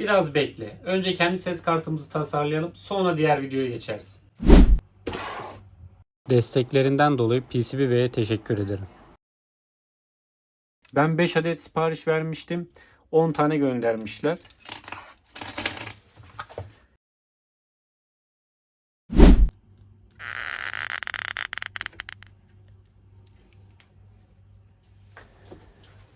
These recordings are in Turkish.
Biraz bekle. Önce kendi ses kartımızı tasarlayalım. Sonra diğer videoya geçeriz. Desteklerinden dolayı PCBW'ye teşekkür ederim. Ben 5 adet sipariş vermiştim. 10 tane göndermişler.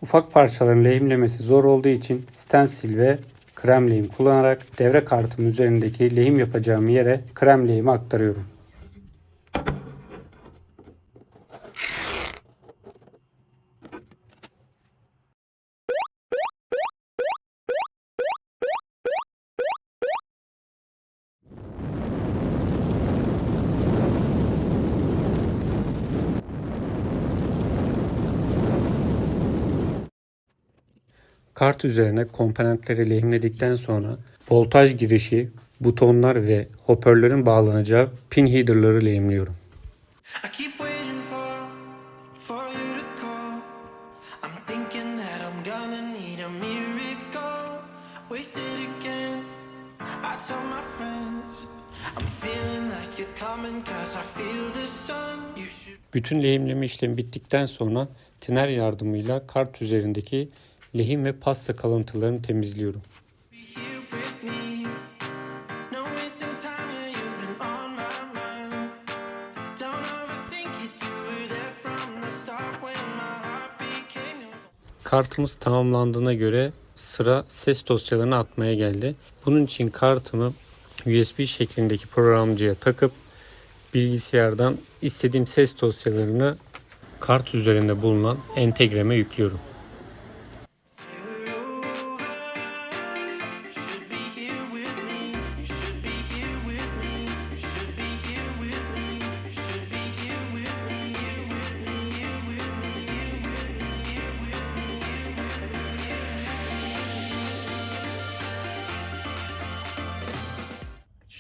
Ufak parçaların lehimlemesi zor olduğu için stensil ve krem lehim kullanarak devre kartım üzerindeki lehim yapacağım yere krem lehimi aktarıyorum. Kart üzerine komponentleri lehimledikten sonra voltaj girişi, butonlar ve hoparlörün bağlanacağı pin header'ları lehimliyorum. Bütün lehimleme işlemi bittikten sonra tiner yardımıyla kart üzerindeki lehim ve pasta kalıntılarını temizliyorum. Kartımız tamamlandığına göre sıra ses dosyalarını atmaya geldi. Bunun için kartımı USB şeklindeki programcıya takıp bilgisayardan istediğim ses dosyalarını kart üzerinde bulunan entegreme yüklüyorum.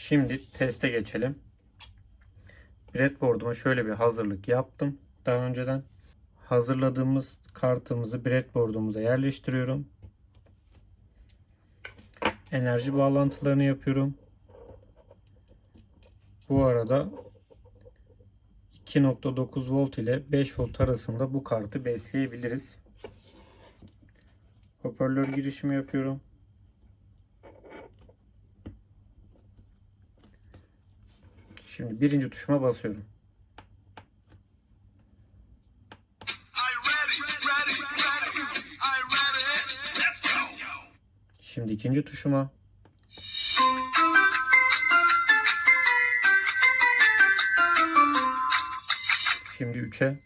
Şimdi teste geçelim. Breadboard'uma şöyle bir hazırlık yaptım daha önceden. Hazırladığımız kartımızı breadboard'umuza yerleştiriyorum. Enerji bağlantılarını yapıyorum. Bu arada 2.9 volt ile 5 volt arasında bu kartı besleyebiliriz. Hoparlör girişimi yapıyorum. Şimdi birinci tuşuma basıyorum. Şimdi ikinci tuşuma. Şimdi 3'e.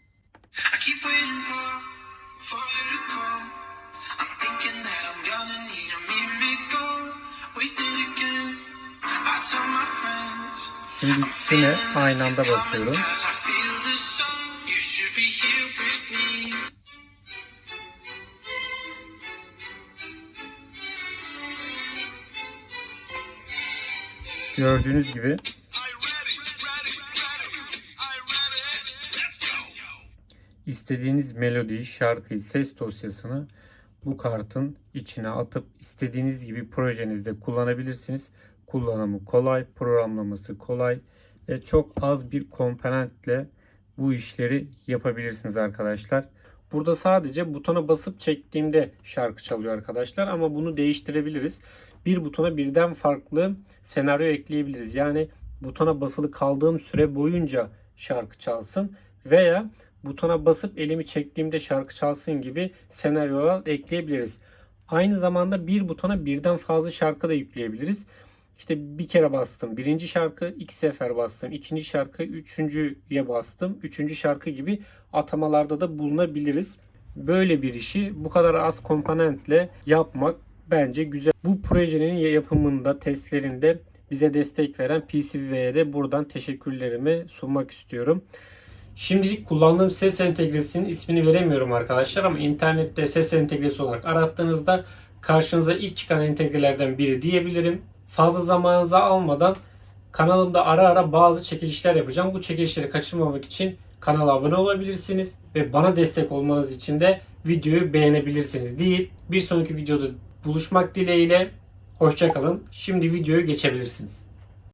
Şimdi ikisine aynı anda basıyorum. Gördüğünüz gibi istediğiniz melodiyi, şarkıyı, ses dosyasını bu kartın içine atıp istediğiniz gibi projenizde kullanabilirsiniz. Kullanımı kolay, programlaması kolay ve çok az bir komponentle bu işleri yapabilirsiniz arkadaşlar. Burada sadece butona basıp çektiğimde şarkı çalıyor arkadaşlar ama bunu değiştirebiliriz. Bir butona birden farklı senaryo ekleyebiliriz. Yani butona basılı kaldığım süre boyunca şarkı çalsın veya butona basıp elimi çektiğimde şarkı çalsın gibi senaryolar ekleyebiliriz. Aynı zamanda bir butona birden fazla şarkı da yükleyebiliriz. İşte bir kere bastım. Birinci şarkı iki sefer bastım. ikinci şarkı üçüncüye bastım. Üçüncü şarkı gibi atamalarda da bulunabiliriz. Böyle bir işi bu kadar az komponentle yapmak bence güzel. Bu projenin yapımında, testlerinde bize destek veren PCB'ye de buradan teşekkürlerimi sunmak istiyorum. Şimdilik kullandığım ses entegresinin ismini veremiyorum arkadaşlar ama internette ses entegresi olarak arattığınızda karşınıza ilk çıkan entegrelerden biri diyebilirim. Fazla zamanınızı almadan kanalımda ara ara bazı çekilişler yapacağım. Bu çekilişleri kaçırmamak için kanala abone olabilirsiniz ve bana destek olmanız için de videoyu beğenebilirsiniz deyip bir sonraki videoda buluşmak dileğiyle Hoşçakalın. Şimdi videoya geçebilirsiniz.